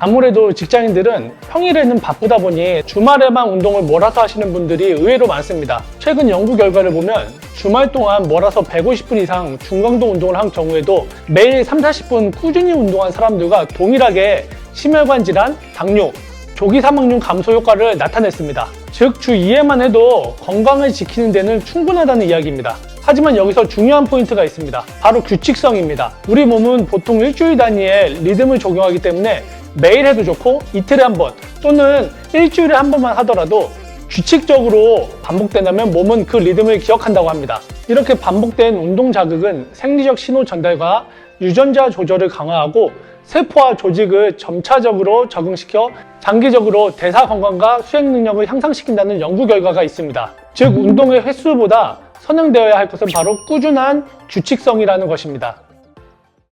아무래도 직장인들은 평일에는 바쁘다 보니 주말에만 운동을 몰아서 하시는 분들이 의외로 많습니다. 최근 연구 결과를 보면 주말 동안 몰아서 150분 이상 중강도 운동을 한 경우에도 매일 3, 40분 꾸준히 운동한 사람들과 동일하게 심혈관 질환, 당뇨, 조기 사망률 감소 효과를 나타냈습니다. 즉, 주 2회만 해도 건강을 지키는 데는 충분하다는 이야기입니다. 하지만 여기서 중요한 포인트가 있습니다. 바로 규칙성입니다. 우리 몸은 보통 일주일 단위의 리듬을 적용하기 때문에 매일 해도 좋고 이틀에 한 번 또는 일주일에 한 번만 하더라도 규칙적으로 반복된다면 몸은 그 리듬을 기억한다고 합니다. 이렇게 반복된 운동 자극은 생리적 신호 전달과 유전자 조절을 강화하고 세포와 조직을 점차적으로 적응시켜 장기적으로 대사 건강과 수행 능력을 향상시킨다는 연구 결과가 있습니다. 즉 운동의 횟수보다 선행되어야 할 것은 바로 꾸준한 규칙성이라는 것입니다.